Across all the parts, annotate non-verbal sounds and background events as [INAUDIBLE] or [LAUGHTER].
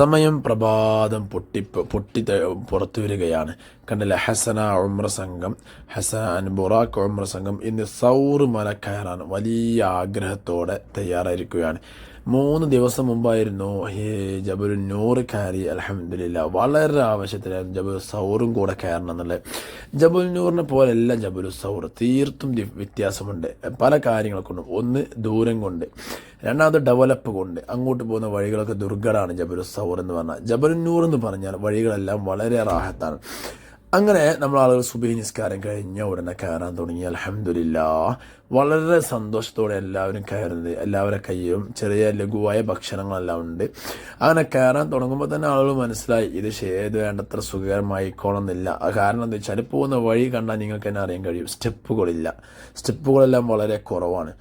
സമയം പ്രഭാതം പൊട്ടി പൊട്ടി പുറത്തു വരികയാണ്. കണ്ടില്ല? ഹസന ഉമ്ര സംഘം ഹസൻ ബുറാഖ് ഉമ്ര സംഘം ഇന്ന് സൗർ മല കയറാൻ വലിയ ആഗ്രഹത്തോടെ തയ്യാറായിരിക്കുകയാണ്. മൂന്ന് ദിവസം മുമ്പായിരുന്നു ഈ ജബുൽ നൂറ് കയറി അലഹമില്ല വളരെ ആവശ്യത്തിലായിരുന്നു ജബുൽ സൗറും കൂടെ കയറണം എന്നുള്ളത് ജബുൽ നൂറിനെ പോലെയല്ല ജബുൽ സൗർ തീർത്തും വ്യത്യാസമുണ്ട്. പല കാര്യങ്ങൾ കൊണ്ടും ഒന്ന് ദൂരം കൊണ്ട്. രണ്ടാമത് ഡെവലപ്പ് കൊണ്ട്. അങ്ങോട്ട് പോകുന്ന വഴികളൊക്കെ ദുർഘടമാണ് ജബുൽ സൗർ എന്ന് പറഞ്ഞാൽ. ജബുൽ നൂർ എന്ന് പറഞ്ഞാൽ വഴികളെല്ലാം വളരെ റാഹത്താണ്. അങ്ങനെ നമ്മൾ ആളുകൾ സുബഹി നിസ്കാരം കഴിഞ്ഞ ഉടനെ കയറാൻ തുടങ്ങി. അലഹമില്ല വളരെ സന്തോഷത്തോടെ എല്ലാവരും കയറുന്നത് എല്ലാവരുടെ കയ്യും ചെറിയ ലഘുവായ ഭക്ഷണങ്ങളെല്ലാം ഉണ്ട്. അങ്ങനെ കയറാൻ തുടങ്ങുമ്പോൾ തന്നെ ആളുകൾ മനസ്സിലായി ഇത് ഏത് വേണ്ടത്ര സുഖകരമായിക്കോണമെന്നില്ല കാരണം എന്താ വെച്ചാൽ പോകുന്ന വഴി കണ്ടാൽ നിങ്ങൾക്ക് തന്നെ അറിയാൻ കഴിയും. സ്റ്റെപ്പുകളില്ല. സ്റ്റെപ്പുകളെല്ലാം വളരെ കുറവാണ്.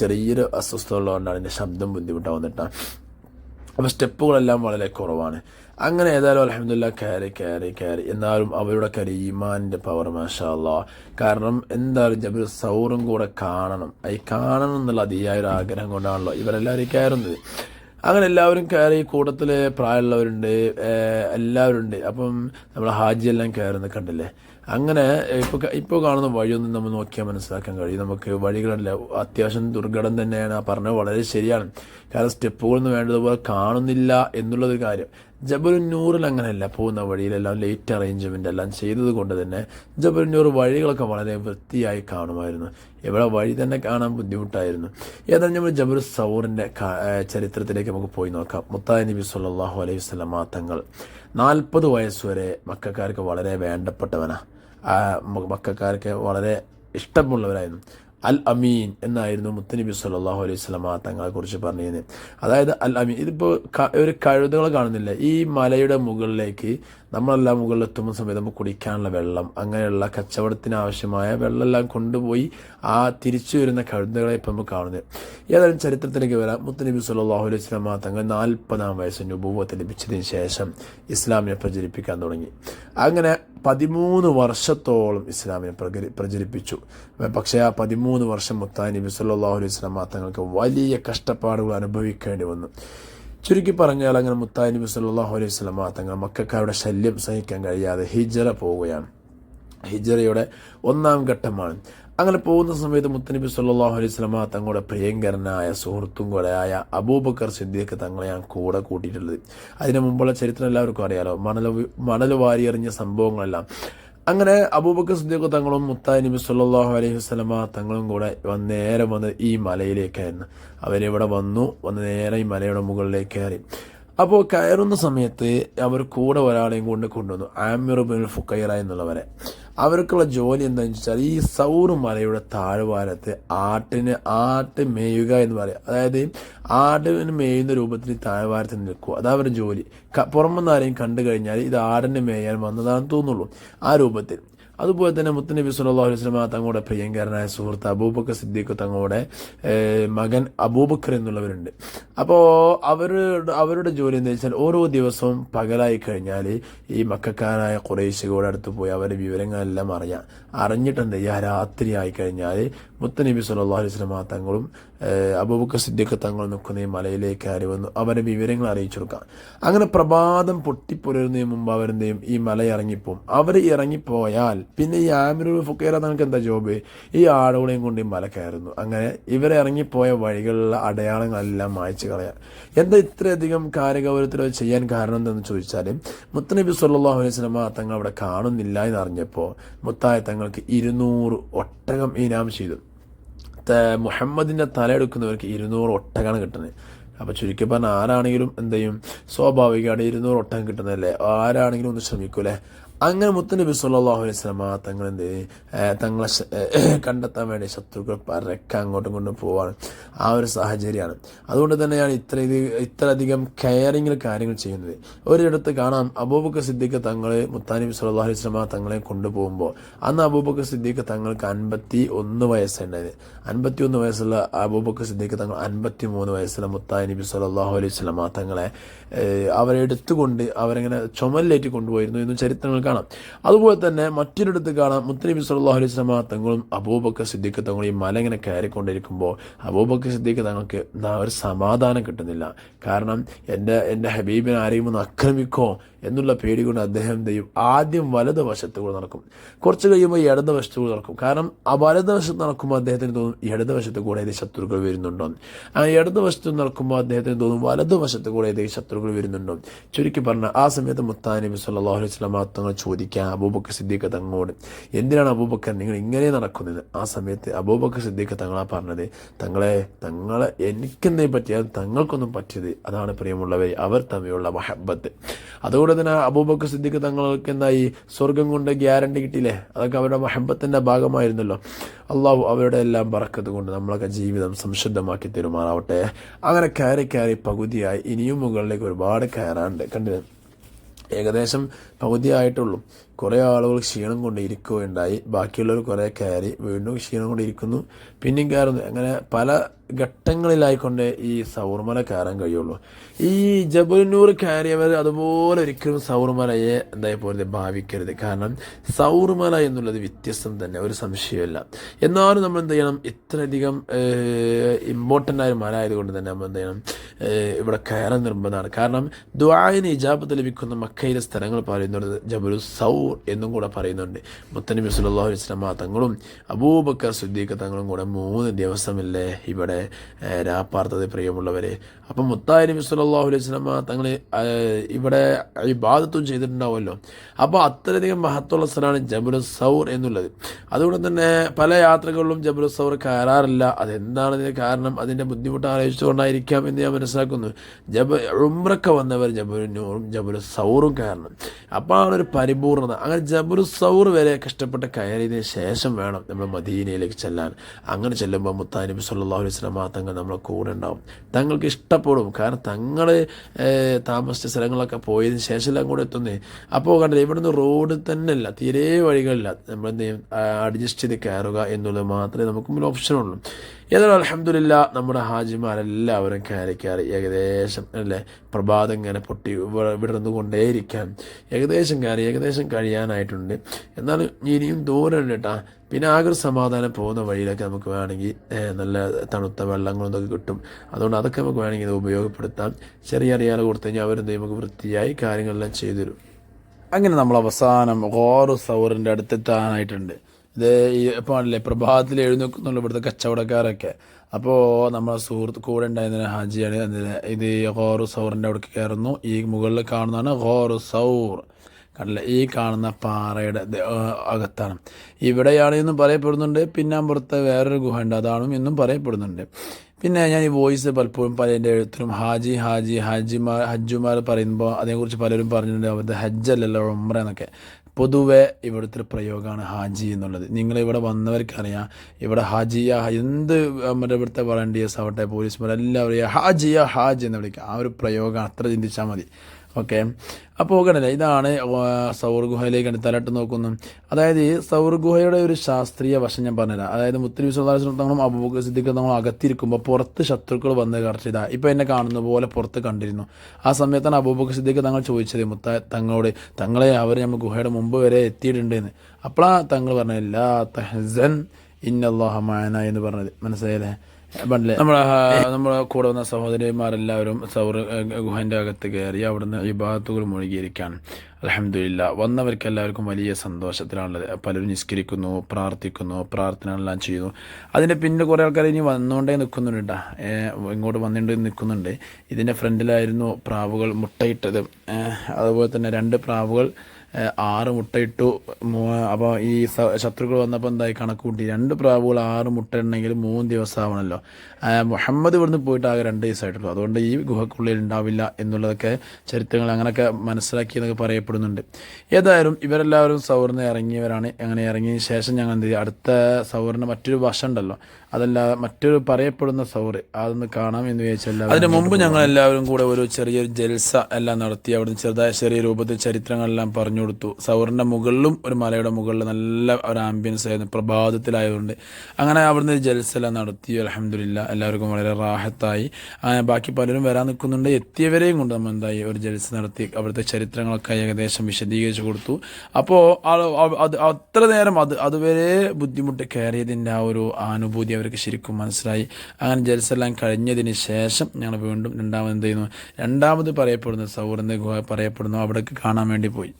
ചെറിയൊരു അസ്വസ്ഥത ഉള്ളതുകൊണ്ടാണ് എന്റെ ശബ്ദം ബുദ്ധിമുട്ടാവുന്നിട്ടാണ് അപ്പോൾ സ്റ്റെപ്പുകളെല്ലാം വളരെ കുറവാണ്. അങ്ങനെ ഏതായാലും അലഹമില്ല കയറി കയറി കയറി. എന്നാലും അവരുടെ കരി ഈമാനിന്റെ പവർ മാഷാല്ല കാരണം എന്തായാലും ജബിൽ സൗറും കൂടെ കാണണം. അത് കാണണം എന്നുള്ള അതിയായ ഒരു ആഗ്രഹം കൊണ്ടാണല്ലോ ഇവരെല്ലാവരും കയറുന്നത്. അങ്ങനെ എല്ലാവരും കയറി കൂട്ടത്തിൽ പ്രായമുള്ളവരുണ്ട് എല്ലാവരുണ്ട്. അപ്പം നമ്മൾ ഹാജിയെല്ലാം കയറുന്നത് കണ്ടില്ലേ? അങ്ങനെ ഇപ്പോൾ ഇപ്പോൾ കാണുന്ന വഴിയൊന്നും നമ്മൾ നോക്കിയാൽ മനസ്സിലാക്കാൻ കഴിയും. നമുക്ക് വഴികളല്ല. അത്യാവശ്യം ദുർഘടം തന്നെയാണ്. ആ പറഞ്ഞത് വളരെ ശരിയാണ്. കാരണം സ്റ്റെപ്പുകളൊന്നും വേണ്ടതുപോലെ കാണുന്നില്ല എന്നുള്ളൊരു കാര്യം. ജബലുന്നൂറിൽ അങ്ങനെയല്ല. പോകുന്ന വഴിയിലെല്ലാം ലേറ്റ് അറേഞ്ച്മെന്റ് എല്ലാം ചെയ്തത് കൊണ്ട് തന്നെ ജബലുന്നൂർ വഴികളൊക്കെ വളരെ വൃത്തിയായി കാണുമായിരുന്നു. ഇവിടെ വഴി തന്നെ കാണാൻ ബുദ്ധിമുട്ടായിരുന്നു. ഏതായാലും നമ്മൾ ജബൽ സൗറിന്റെ ചരിത്രത്തിലേക്ക് നമുക്ക് പോയി നോക്കാം. മുത്തായ നബി സല്ലാഹു അലൈഹി വസല്ലം തങ്ങൾ. നാൽപ്പത് വയസ്സുവരെ മക്കാർക്ക് വളരെ വേണ്ടപ്പെട്ടവനാ. ആ മക്കാർക്ക് വളരെ ഇഷ്ടമുള്ളവരായിരുന്നു. അൽ അമീൻ എന്നായിരുന്നു മുത്തനബി സല്ലാഹു അലൈഹി വസല്ലമ തങ്ങളെക്കുറിച്ച് പറഞ്ഞത് അതായത് അൽ അമീൻ ഇതിപ്പോൾ ഒരു കഴുതകൾ കാണുന്നില്ല. ഈ മലയുടെ മുകളിലേക്ക് നമ്മളെല്ലാം മുകളിലെത്തുന്ന സമയത്ത് നമുക്ക് കുടിക്കാനുള്ള വെള്ളം അങ്ങനെയുള്ള കച്ചവടത്തിന് ആവശ്യമായ വെള്ളമെല്ലാം കൊണ്ടുപോയി ആ തിരിച്ചു വരുന്ന കഴുതകളെ ഇപ്പം നമുക്ക് കാണുന്നത്. ഏതായാലും ചരിത്രത്തിലേക്ക് വരാം. മുത്തനബി സല്ലല്ലാഹു അലൈഹി സ്വലാമ തങ്ങൾ നാൽപ്പതാം വയസ്സിന് ഉപൂവത്ത് ലഭിച്ചതിന് ശേഷം ഇസ്ലാമിനെ പ്രചരിപ്പിക്കാൻ തുടങ്ങി. അങ്ങനെ പതിമൂന്ന് വർഷത്തോളം ഇസ്ലാമിനെ പ്രചരിപ്പിച്ചു. പക്ഷേ ആ പതിമൂന്ന് വർഷം മുത്താൻ നബി അലൈഹി സ്വലാമ തങ്ങൾക്ക് വലിയ കഷ്ടപ്പാടുകൾ അനുഭവിക്കേണ്ടി വന്നു. ചുരുക്കി പറഞ്ഞാൽ അങ്ങനെ മുത്താൻ നബി സല്ലല്ലാഹു അലൈഹി സ്വലമ തങ്ങൾ മക്കാരുടെ ശല്യം സഹിക്കാൻ കഴിയാതെ ഹിജറ പോവുകയാണ്. ഹിജറയുടെ ഒന്നാം ഘട്ടമാണ്. അങ്ങനെ പോകുന്ന സമയത്ത് മുത്തനബി സല്ലല്ലാഹു അലൈഹി സ്വലമ തങ്ങളുടെ പ്രിയങ്കരനായ സുഹൃത്തും കൂടെയായ അബൂബക്കർ സിദ്ദീഖ് തങ്ങളെ ഞാൻ കൂടെ കൂട്ടിയിട്ടുള്ളത്. അതിനു മുമ്പുള്ള ചരിത്രം എല്ലാവർക്കും അറിയാലോ. മണൽ മണൽ വാരിയെറിഞ്ഞ സംഭവങ്ങളെല്ലാം. അങ്ങനെ അബൂബക്കർ സിദ്ദീഖ് തങ്ങളും മുത്തായി നബി സല്ലല്ലാഹു അലൈഹി വസല്ലമ തങ്ങളും കൂടെ വന്ന് നേരെ വന്ന് ഈ മലയിലേക്കായിരുന്നു. അവരിവിടെ വന്നു വന്ന് നേരെ ഈ മലയുടെ മുകളിലേക്ക് കയറി. അപ്പോൾ കയറുന്ന സമയത്ത് അവർ കൂടെ ഒരാളെയും കൊണ്ട് കൊണ്ടുവന്നു. ആമിർ ബിൻ ഫുക്കൈറ എന്നുള്ളവരെ. അവർക്കുള്ള ജോലി എന്താണെന്ന് വെച്ചാൽ ഈ സൗർ മലയുടെ താഴ്വാരത്ത് ആട്ടിന് ആട്ട് മേയുക എന്ന് പറയാം. അതായത് ആടിന് മേയുന്ന രൂപത്തിൽ താഴ്വാരത്ത് നിൽക്കുക. അതാ അവരുടെ ജോലി. പുറമെന്നാരെയും കണ്ടു കഴിഞ്ഞാൽ ഇത് ആടിനെ മേയാൻ വന്നതാണെന്ന് തോന്നുള്ളൂ. ആ രൂപത്തിൽ. അതുപോലെ തന്നെ മുത്തനബി സുല്ലാ അലൈഹി വസല്ലമ തങ്ങളുടെ പ്രിയങ്കരനായ സുഹൃത്ത് അബൂബക്കർ സിദ്ദീഖ് തങ്ങളുടെ മകൻ അബൂബക്കർ എന്നുള്ളവരുണ്ട്. അപ്പോൾ അവരുടെ അവരുടെ ജോലി എന്താ വെച്ചാൽ ഓരോ ദിവസവും പകലായി കഴിഞ്ഞാൽ ഈ മക്കാരായ കുറേശ്ശികളുടെ അടുത്ത് പോയി അവരുടെ വിവരങ്ങളെല്ലാം അറിയാം അറിഞ്ഞിട്ട് എന്ത് രാത്രി ആയി കഴിഞ്ഞാൽ മുത്തനബി സുല്ലാ അലൈഹി വസല്ലമ തങ്ങളും അബൂബക്കർ സിദ്ദീഖ് തങ്ങൾ നിൽക്കുന്ന ഈ മലയിലേക്ക് കയറി വന്നു. അവരെ വിവരങ്ങൾ അറിയിച്ചു കൊടുക്കാം അങ്ങനെ പ്രഭാതം പൊട്ടിപ്പുലരുന്നതിന് മുമ്പ് അവരെന്ത് ചെയ്യും? ഈ മല ഇറങ്ങിപ്പോവും അവർ ഇറങ്ങിപ്പോയാൽ പിന്നെ ഈ ആമിറുൽ ഫുക്കേറ തങ്ങൾക്ക് എന്താ ജോബ്? ഈ ആടുകളെയും കൊണ്ട് ഈ മല കയറുന്നു. അങ്ങനെ ഇവരെ ഇറങ്ങിപ്പോയ വഴികളിലുള്ള അടയാളങ്ങളെല്ലാം മായ്ച്ചു കളയാം എന്താ ഇത്രയധികം കാര്യഗൗരവത്തിൽ ചെയ്യാൻ കാരണം എന്താണെന്ന് ചോദിച്ചാൽ മുത്തനബി സല്ലാഹു അലൈഹി സ്വലമ തങ്ങൾ അവിടെ കാണുന്നില്ല എന്നറിഞ്ഞപ്പോൾ മുത്തായ തങ്ങൾക്ക് ഇരുന്നൂറ് ഒട്ടകം ഇനാം ചെയ്തു. മുഹമ്മദിന്റെ തല എടുക്കുന്നവർക്ക് ഇരുന്നൂറ് ഒട്ടകമാണ് കിട്ടുന്നത്. അപ്പോൾ ചുരുക്കി പറഞ്ഞാൽ ആരാണെങ്കിലും എന്ത് ചെയ്യും? സ്വാഭാവികമാണ് ഇരുന്നൂറ് ഒട്ടകം കിട്ടുന്നതല്ലേ? ആരാണെങ്കിലും ഒന്ന് ശ്രമിക്കൂലേ? അങ്ങനെ മുത്തനബി വസല്ലമ തങ്ങൾ എന്ത് തങ്ങളെ [CLEARS THROAT] കണ്ടെത്താൻ വേണ്ടി ശത്രുക്കൾ പരക്കെ അങ്ങോട്ടും ഇങ്ങോട്ടും പോവാണ്. ആ ഒരു സാഹചര്യമാണ്. അതുകൊണ്ട് തന്നെയാണ് ഇത്ര ഇത് ഇത്രയധികം കെയറിങ്ങിൽ കാര്യങ്ങൾ ചെയ്യുന്നത്. ഒരിടത്ത് കാണാം അബൂബക്കർ സിദ്ദീഖ് തങ്ങൾ മുത്താനബി അലൈഹി വസല്ലമ തങ്ങളെ കൊണ്ടുപോകുമ്പോൾ അന്ന് അബൂബക്കർ സിദ്ദീഖ് തങ്ങൾക്ക് അൻപത്തി ഒന്ന് വയസ്സുണ്ടായത് അൻപത്തി ഒന്ന് വയസ്സുള്ള അബൂബക്കർ സിദ്ദീഖ് തങ്ങൾ അൻപത്തി മൂന്ന് വയസ്സുള്ള മുത്താനബി നബി സല്ലല്ലാഹു അലൈഹി വസല്ലമ തങ്ങളെ അവരെടുത്തുകൊണ്ട് അവരെങ്ങനെ ചുമലിലേറ്റി കൊണ്ടുപോയിരുന്നു. എന്ന് ചരിത്രങ്ങൾ കാണാം. അതുപോലെ തന്നെ മറ്റൊരിടത്ത് കാണാം മുത്തനബി സല്ലല്ലാഹു അലൈഹി വസല്ലമ തങ്ങളും അബൂബക്കർ സിദ്ദീഖ് തങ്ങളും ഈ മല ഇങ്ങനെ കയറിക്കൊണ്ടിരിക്കുമ്പോൾ അബൂബക്കർ സിദ്ദീഖ് തങ്ങൾക്ക് ഒരു സമാധാനം കിട്ടുന്നില്ല. കാരണം എന്റെ എന്റെ ഹബീബിനെ ആരെയും ഒന്ന് ആക്രമിക്കോ എന്നുള്ള പേടി കൊണ്ട് അദ്ദേഹം ചെയ്യും ആദ്യം വലത് വശത്ത് കൂടെ നടക്കും. കുറച്ച് കഴിയുമ്പോൾ ഇടത് വശത്ത് കൂടെ നടക്കും. കാരണം ആ വലത് വശത്ത് നടക്കുമ്പോൾ അദ്ദേഹത്തിന് തോന്നും ഇടത് വശത്ത് കൂടെ ഏതെങ്കിലും ശത്രുക്കൾ വരുന്നുണ്ടോ. ആ ഇടത് വശത്ത് നടക്കുമ്പോൾ അദ്ദേഹത്തിന് തോന്നും വലത് വശത്ത് കൂടെ ഏതെങ്കിലും ശത്രുക്കൾ വരുന്നുണ്ടോ ചുരുക്കി പറഞ്ഞാൽ ആ സമയത്ത് മുത്താനബി സല്ലല്ലാഹു അലൈഹി വസല്ലം തങ്ങൾ ചോദിക്കാൻ അബൂബക്കർ സിദ്ദീഖ് തങ്ങളോട് എന്തിനാണ് അബൂബക്കർ നിങ്ങൾ ഇങ്ങനെ നടക്കുന്നത്? ആ സമയത്ത് അബൂബക്കർ സിദ്ദീഖ് തങ്ങളാ പറഞ്ഞത് തങ്ങളെ തങ്ങളെ എനിക്കെന്തേ പറ്റിയാൽ തങ്ങൾക്കൊന്നും പറ്റിയത്. അതാണ് പ്രിയമുള്ളവരെ അവർ തമ്മിലുള്ള മഹബത്ത്. അതുകൊണ്ട് തന്നെ അബൂബക്കർ സിദ്ദിഖ് തങ്ങൾക്ക് എന്തായി? സ്വർഗം കൊണ്ട് ഗ്യാരണ്ടി കിട്ടിയില്ലേ? അതൊക്കെ അവരുടെ മഹബത്തിന്റെ ഭാഗമായിരുന്നല്ലോ. അള്ളാഹു അവരുടെ എല്ലാം പറക്കത്ത് കൊണ്ട് നമ്മളൊക്കെ ജീവിതം സംശുദ്ധമാക്കി തരുമാറാവട്ടെ അങ്ങനെ കയറി കയറി പകുതിയായി ഇനിയും മുകളിലേക്ക് ഒരുപാട് കയറാണ്ട് കണ്ടിരുന്നു ഏകദേശം പകുതിയായിട്ടുള്ളൂ. കുറേ ആളുകൾ ക്ഷീണം കൊണ്ട് ഇരിക്കുകയുണ്ടായി ബാക്കിയുള്ളവർ കുറേ കയറി വീണ്ടും ക്ഷീണം കൊണ്ട് ഇരിക്കുന്നു പിന്നെയും കയറുന്നു. അങ്ങനെ പല ഘട്ടങ്ങളിലായിക്കൊണ്ട് ഈ സൗർമല കയറാൻ കഴിയുള്ളൂ. ഈ ജബുനൂർ കയറിയവർ അതുപോലെ ഒരിക്കലും സൗർമലയെ എന്തായി പോലെ ഭാവിക്കരുത്. കാരണം സൗർമല എന്നുള്ളത് വ്യത്യസ്തം തന്നെ. ഒരു സംശയമല്ല എന്നാലും നമ്മൾ എന്ത് ചെയ്യണം? ഇത്രയധികം ഇമ്പോർട്ടന്റ് ആയ മല ആയതുകൊണ്ട് തന്നെ നമ്മൾ എന്ത് ചെയ്യണം? ഇവിടെ കയറാൻ നിർബന്ധമാണ്. കാരണം ദ്വായന് ഇജാബത്ത് ലഭിക്കുന്ന മക്കയിലെ സ്ഥലങ്ങൾ പറയുന്നത് ജബലു എന്നും കൂടെ പറയുന്നുണ്ട്. മുത്തനബി അലൈഹി വസല്ലം തങ്ങളും അബൂബക്കർ സുദ്ദീഖ് തങ്ങളും കൂടെ മൂന്ന് ദിവസമില്ലേ ഇവിടെ രാപ്പാർത്തത് പ്രിയമുള്ളവരെ. അപ്പം മുത്തായി നബി സല്ലല്ലാഹു അലൈഹി തങ്ങൾ ഇവിടെ ഇബാദത്തും ചെയ്തിട്ടുണ്ടാവുമല്ലോ. അപ്പോൾ അത്രയധികം മഹത്വമുള്ള സ്ഥലമാണ് ജബുൽ സൗർ എന്നുള്ളത്. അതുകൊണ്ട് തന്നെ പല യാത്രകളിലും ജബുൽ സൗർ കയറാറില്ല. അതെന്താണതിന് കാരണം? അതിന്റെ ബുദ്ധിമുട്ട് ആലോചിച്ചുകൊണ്ടായിരിക്കാം എന്ന് ഞാൻ മനസ്സിലാക്കുന്നു. ജബ ഉംറക്ക വന്നവർ ജബുനൂറും ജബുൽ സൗറും കയറണം. അപ്പോഴാണ് ഒരു പരിപൂർണത. അങ്ങനെ ജബുൽ സൗർ വരെ കഷ്ടപ്പെട്ട് കയറിയതിന് ശേഷം വേണം നമ്മൾ മദീനയിലേക്ക് ചെല്ലാൻ. അങ്ങനെ ചെല്ലുമ്പോൾ മുത്താനിബി സല്ലല്ലാഹു അലൈഹി വസല്ലം തങ്ങൾ നമ്മളെ കൂടെ ഉണ്ടാവും. തങ്ങൾക്ക് ഇഷ്ടപ്പെടും. കാരണം തങ്ങൾ താമസിച്ച സ്ഥലങ്ങളൊക്കെ പോയതിന് ശേഷം കൂടെ എത്തുന്നേ. അപ്പോൾ കണ്ടില്ല ഇവിടുന്ന് റോഡ് തന്നെ അല്ല തീരെ വഴികളില്ല. ചെയ്യും? അഡ്ജസ്റ്റ് ചെയ്ത് കയറുക എന്നുള്ളത് മാത്രമേ നമുക്ക് മുന്നിൽ ഓപ്ഷനുള്ളൂ ഏതായാലും അലഹമില്ല നമ്മുടെ ഹാജിമാരെല്ലാവരും കയറി കയറി ഏകദേശം അല്ലേ പ്രഭാതം ഇങ്ങനെ പൊട്ടി വി- വിടർന്നു കൊണ്ടേയിരിക്കാൻ ഏകദേശം കയറി ഏകദേശം കഴിയാനായിട്ടുണ്ട്. എന്നാൽ ഇനിയും ദൂരം കേട്ടാ. പിന്നെ ആകെ സമാധാനം പോകുന്ന വഴിയിലൊക്കെ നമുക്ക് വേണമെങ്കിൽ നല്ല തണുത്ത വെള്ളങ്ങളും ഇതൊക്കെ കിട്ടും. അതുകൊണ്ട് അതൊക്കെ നമുക്ക് വേണമെങ്കിൽ ഇത് ഉപയോഗപ്പെടുത്താം. ചെറിയ അറിയാതെ കൊടുത്തു കഴിഞ്ഞാൽ അവരെന്ത് നമുക്ക് വൃത്തിയായി കാര്യങ്ങളെല്ലാം ചെയ്തു തരും. അങ്ങനെ നമ്മൾ അവസാനം ഓറു സൗറിന്റെ അടുത്തെത്താനായിട്ടുണ്ട്. ആണല്ലേ പ്രഭാതത്തിൽ എഴുന്നേൽക്കുന്നുള്ള ഇവിടുത്തെ കച്ചവടക്കാരൊക്കെ. അപ്പോൾ നമ്മളെ സുഹൃത്ത് കൂടെ ഉണ്ടായിരുന്ന ഹാജിയാണ് ഇത് ഹോറു സൗറിന്റെ അവിടെ കയറുന്നു. ഈ മുകളിൽ കാണുന്നതാണ് ഹോറു സൗർ. കണ്ടില്ല ഈ കാണുന്ന പാറയുടെ അകത്താണ്. ഇവിടെയാണ് എന്നും പറയപ്പെടുന്നുണ്ട് പിന്നെ അപ്പുറത്ത് വേറൊരു ഗുഹ ഉണ്ട് അതാണ് എന്നും പറയപ്പെടുന്നുണ്ട്. പിന്നെ ഞാൻ ഈ വോയിസ് പലപ്പോഴും പല എന്റെ എഴുത്തിലും ഹാജി ഹാജി ഹാജിമാർ ഹജ്ജുമാർ പറയുമ്പോൾ അതിനെക്കുറിച്ച് പലരും പറഞ്ഞിട്ടുണ്ട് അവരുടെ ഹജ്ജല്ലല്ലോ ഉമ്ര എന്നൊക്കെ. പൊതുവെ ഇവിടുത്തെ പ്രയോഗമാണ് ഹാജി എന്നുള്ളത്. നിങ്ങൾ ഇവിടെ വന്നവർക്കറിയാം ഇവിടെ ഹാജിയ എന്ത് നമ്മുടെ ഇവിടുത്തെ വളണ്ടിയേഴ്സ് ആവട്ടെ പോലീസ് എല്ലാവരും ഹാജിയ ഹാജ് എന്ന് വിളിക്കുക. ആ ഒരു പ്രയോഗം അത്ര ചിന്തിച്ചാൽ മതി. ഓക്കെ. അപ്പോൾ കണ്ടില്ലേ ഇതാണ് സൗർ ഗുഹയിലേക്ക് തലട്ട് നോക്കുന്നു. അതായത് ഈ സൗർ ഗുഹയുടെ ഒരു ശാസ്ത്രീയ വശം ഞാൻ പറഞ്ഞുതരാം. അതായത് മുത്തലി തങ്ങളും അബൂബക്കർ സിദ്ദിഖ് തങ്ങളും അകത്തിരിക്കുമ്പോൾ പുറത്ത് ശത്രുക്കൾ വന്ന് കറച്ച് ഇതാ ഇപ്പം എന്നെ കാണുന്ന പോലെ പുറത്ത് കണ്ടിരുന്നു. ആ സമയത്താണ് അബൂബക്കർ സിദ്ദിഖ് തങ്ങൾ ചോദിച്ചത് മുത്ത തങ്ങളോട് തങ്ങളെ അവർ നമ്മൾ ഗുഹയുടെ മുമ്പ് വരെ എത്തിയിട്ടുണ്ടെന്ന്. അപ്പോഴാണ് തങ്ങൾ പറഞ്ഞത് ലാ തഹസൻ ഇന്നല്ലാഹമാന എന്ന് പറഞ്ഞത്. മനസ്സിലായില്ലേ? നമ്മളെ നമ്മളെ കൂടെ വന്ന സഹോദരിമാരെല്ലാവരും സൗർ ഗുഹന്റെ അകത്ത് കയറി അവിടുന്ന് വിഭാഗത്തുകൾ മുഴുകിയിരിക്കുകയാണ്. അലഹമില്ല വന്നവർക്ക് എല്ലാവർക്കും വലിയ സന്തോഷത്തിലാണുള്ളത്. പലരും നിസ്കരിക്കുന്നു പ്രാർത്ഥിക്കുന്നു പ്രാർത്ഥനകളെല്ലാം ചെയ്യുന്നു. അതിന്റെ പിന്നെ കുറേ ആൾക്കാർ ഇനി വന്നുകൊണ്ടേ നിൽക്കുന്നുണ്ട് ഇങ്ങോട്ട് വന്നിട്ട് നിൽക്കുന്നുണ്ട്. ഇതിന്റെ ഫ്രണ്ടിലായിരുന്നു പ്രാവുകൾ മുട്ടയിട്ടത്. അതുപോലെ തന്നെ രണ്ട് പ്രാവുകൾ ആറ് മുട്ടയിട്ടു അപ്പോൾ ഈ ശത്രുക്കൾ വന്നപ്പോൾ എന്തായി? കണക്ക് കൂട്ടി രണ്ട് പ്രാവുകൾ ആറ് മുട്ട ഉണ്ടെങ്കിൽ മൂന്ന് ദിവസം ആവണമല്ലോ ഏഹ് മുഹമ്മദ് ഇവിടുന്ന് പോയിട്ട് ആകെ രണ്ട് ദിവസമായിട്ടുള്ളൂ. അതുകൊണ്ട് ഈ ഗുഹക്കുള്ളിൽ ഉണ്ടാവില്ല എന്നുള്ളതൊക്കെ ചരിത്രങ്ങൾ അങ്ങനെയൊക്കെ മനസ്സിലാക്കി എന്നൊക്കെ പറയപ്പെടുന്നുണ്ട്. ഏതായാലും ഇവരെല്ലാവരും സൗറിന് ഇറങ്ങിയവരാണ്. അങ്ങനെ ഇറങ്ങിയതിന് ശേഷം ഞങ്ങൾ എന്ത് ചെയ്യും അടുത്ത സൗറിന് മറ്റൊരു വശം ഉണ്ടല്ലോ. അതല്ല മറ്റൊരു പറയപ്പെടുന്ന സൗറ് അതൊന്ന് കാണാം എന്ന് വിചാരിച്ചല്ല അതിന് മുമ്പ് ഞങ്ങൾ എല്ലാവരും കൂടെ ഒരു ചെറിയൊരു ജൽസ എല്ലാം നടത്തി അവിടുന്ന് ചെറുതായ ചെറിയ രൂപത്തിൽ ചരിത്രങ്ങളെല്ലാം പറഞ്ഞു കൊടുത്തു. സൗറിന്റെ മുകളിലും ഒരു മലയുടെ മുകളിൽ നല്ല ഒരു ആംബിയൻസ് ആയിരുന്നു പ്രഭാതത്തിലായതുകൊണ്ട്. അങ്ങനെ അവിടുന്ന് ജൽസ എല്ലാം നടത്തി അലഹമില്ല എല്ലാവർക്കും വളരെ റാഹത്തായി. അങ്ങനെ ബാക്കി പലരും വരാൻ നിൽക്കുന്നുണ്ട്. എത്തിയവരെയും കൊണ്ട് നമ്മൾ എന്തായി ഒരു ജൽസ നടത്തി അവിടുത്തെ ചരിത്രങ്ങളൊക്കെ ഏകദേശം വിശദീകരിച്ചു കൊടുത്തു. അപ്പോൾ അത് അത്ര നേരം അത് അതുവരെ ബുദ്ധിമുട്ട് കയറിയതിന്റെ ആ ഒരു അനുഭൂതി അവർക്ക് ശരിക്കും മനസ്സിലായി. അങ്ങനെ ജൽസെല്ലാം കഴിഞ്ഞതിന് ശേഷം ഞങ്ങൾ വീണ്ടും രണ്ടാമത് എന്ത് ചെയ്യുന്നു? രണ്ടാമത് പറയപ്പെടുന്ന സൗഹൃദ ഗുഹ പറയപ്പെടുന്നു. അവിടേക്ക് കാണാൻ വേണ്ടി പോയി.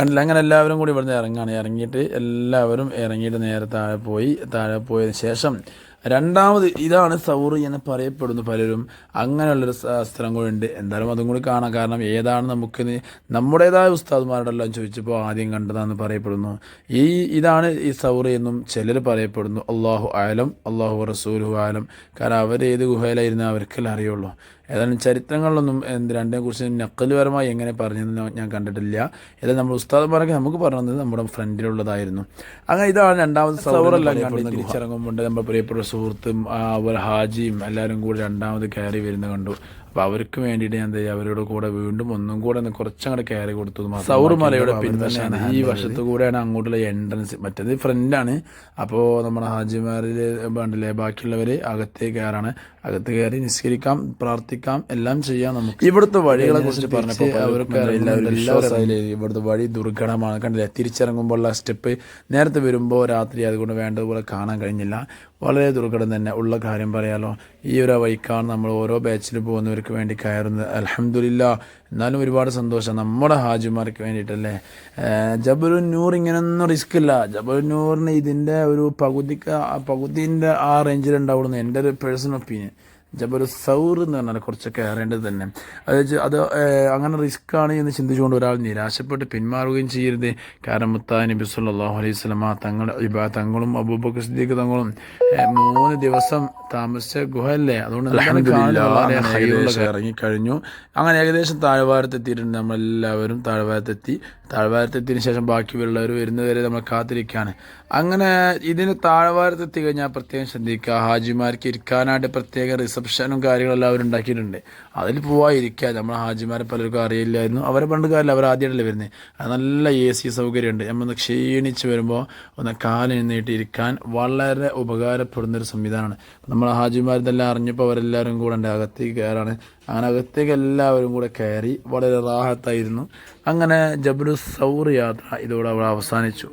കണ്ടില്ല? അങ്ങനെ എല്ലാവരും കൂടി ഇവിടുന്ന് ഇറങ്ങുകയാണ് ഇറങ്ങിയിട്ട് എല്ലാവരും ഇറങ്ങിയിട്ട് നേരെ താഴെ പോയി. താഴെ പോയതിന് ശേഷം രണ്ടാമത് ഇതാണ് സൗറി എന്ന് പറയപ്പെടുന്നു പലരും. അങ്ങനെയുള്ളൊരു സ്ഥലം കൂടി ഉണ്ട്. എന്തായാലും അതും കൂടി കാണാം. കാരണം ഏതാണ് നമുക്ക് നമ്മുടേതായ ഉസ്താദ്മാരോടെല്ലാം ചോദിച്ചപ്പോൾ ആദ്യം കണ്ടതാണെന്ന് പറയപ്പെടുന്നു. ഈ ഇതാണ് ഈ സൗറി എന്നും ചിലർ പറയപ്പെടുന്നു. അള്ളാഹു ആലം അള്ളാഹു റസൂലു ആലം. കാരണം അവർ ഏത് ഗുഹയിലായിരുന്നു അവർക്കെല്ലാം അറിയുള്ളൂ. ഏതായാലും ചരിത്രങ്ങളിലൊന്നും എന്ത് രണ്ടിനെ കുറിച്ച് നക്കലുപരമായി എങ്ങനെ പറഞ്ഞതെന്ന് ഞാൻ കണ്ടിട്ടില്ല. ഏതായാലും നമ്മൾ ഉസ്താദ്മാരൊക്കെ നമുക്ക് പറഞ്ഞത് നമ്മുടെ ഫ്രണ്ടിലുള്ളതായിരുന്നു. അങ്ങനെ ഇതാണ് രണ്ടാമത് സൗറെല്ലാം കണ്ട് തിരിച്ചിറങ്ങുമ്പോൾ നമ്മുടെ പ്രിയപ്പെട്ട സുഹൃത്തും അവർ അതുപോലെ ഹാജിയും എല്ലാവരും കൂടി രണ്ടാമത് കയറി വരുന്ന കണ്ടു. അപ്പോൾ അവർക്ക് വേണ്ടിയിട്ട് ഞാൻ എന്താ അവരുടെ കൂടെ വീണ്ടും ഒന്നും കൂടെ കുറച്ചങ്ങോട്ട് കയറി കൊടുത്തു സൗറുമലയുടെ പിൻവശമാണ് ഈ വശത്ത് കൂടെയാണ് അങ്ങോട്ടുള്ള എൻട്രൻസ് മറ്റേത് ഫ്രണ്ടാണ് അപ്പോൾ നമ്മുടെ ഹാജിമാരിൽ വേണ്ടല്ലേ? ബാക്കിയുള്ളവർ അകത്തേ കയറാണ്. അകത്ത് കയറി നിസ്കരിക്കാം പ്രാർത്ഥിക്കാം എല്ലാം ചെയ്യാം നമുക്ക്. ഇവിടുത്തെ വഴികളെ കുറിച്ച് പറഞ്ഞപ്പോൾ അവർക്ക് ഇവിടുത്തെ വഴി ദുർഘടമാണ്. കണ്ടില്ലേ? തിരിച്ചിറങ്ങുമ്പോഴുള്ള സ്റ്റെപ്പ് നേരത്തെ വരുമ്പോൾ രാത്രി അതുകൊണ്ട് വേണ്ടതുപോലെ കാണാൻ കഴിഞ്ഞില്ല. വളരെ ദുർഘടം തന്നെ ഉള്ള കാര്യം പറയാലോ. ഈ ഒരു വഴിക്കാണ് നമ്മൾ ഓരോ ബാച്ചിൽ പോകുന്നവർക്ക് വേണ്ടി കയറുന്നത് അലഹമില്ല എന്നാലും ഒരുപാട് സന്തോഷം നമ്മുടെ ഹാജിമാർക്ക് വേണ്ടിയിട്ടല്ലേ? ജബലു നൂർ ഇങ്ങനൊന്നും റിസ്ക് ഇല്ല. ജബലു നൂറിന് ഇതിന്റെ ഒരു പകുതിക്ക് പകുതിന്റെ ആ റേഞ്ചിലുണ്ടാവുള്ളൂ എന്റെ ഒരു പേഴ്സണൽ ഒപ്പീനിയൻ ജബൽ സൗർ എന്ന് പറഞ്ഞാൽ കുറച്ച് കയറേണ്ടത് തന്നെ. അത് അത് അങ്ങനെ റിസ്ക് ആണ് എന്ന് ചിന്തിച്ചുകൊണ്ട് ഒരാൾ നിരാശപ്പെട്ട് പിന്മാറുകയും ചെയ്യരുത്. കാരണം മുത്താ നബി സല്ലല്ലാഹു അലൈഹി സ്വലമ തങ്ങൾ തങ്ങളും അബൂബക്കർ സിദ്ദീഖ് തങ്ങളും മൂന്ന് ദിവസം താമസിച്ച ഗുഹയല്ലേ? അതുകൊണ്ട് ഇറങ്ങിക്കഴിഞ്ഞു. അങ്ങനെ ഏകദേശം താഴ്വാരത്തെത്തിയിട്ടുണ്ട് നമ്മളെല്ലാവരും. താഴ്വാരത്തെത്തി. താഴ്വാരത്തെത്തിയതിനു ശേഷം ബാക്കിയുള്ളവർ വരുന്നവരെ നമ്മൾ കാത്തിരിക്കുകയാണ് അങ്ങനെ ഇതിന് താഴ്വാരത്തെത്തി കഴിഞ്ഞാൽ പ്രത്യേകം ശ്രദ്ധിക്കുക. ഹാജിമാർക്ക് ഇരിക്കാനായിട്ട് പ്രത്യേക റിസപ്ഷനും കാര്യങ്ങളെല്ലാം അവർ ഉണ്ടാക്കിയിട്ടുണ്ട്. അതിൽ പോവാതിരിക്കുക നമ്മളെ ഹാജിമാരെ പലർക്കും അറിയില്ലായിരുന്നു. അവരെ പണ്ട് കാലം അവർ ആദ്യമായിട്ടല്ലേ വരുന്നത് നല്ല എ സി സൗകര്യമുണ്ട്. നമ്മൾ ക്ഷീണിച്ച് വരുമ്പോൾ ഒന്ന് കാലെഴുന്നേറ്റിരിക്കാൻ വളരെ ഉപകാരപ്പെടുന്നൊരു സംവിധാനമാണ്. നമ്മളെ ഹാജിമാരിതെല്ലാം അറിഞ്ഞപ്പോൾ അവരെല്ലാവരും കൂടെ ഉണ്ട്. അകത്തേക്ക് കയറാണ്. അങ്ങനെ അകത്തേക്ക് എല്ലാവരും കൂടെ കയറി വളരെ റാഹത്തായിരുന്നു. അങ്ങനെ ജബലു സൗർ യാത്ര ഇതോടെ അവിടെ അവസാനിച്ചു.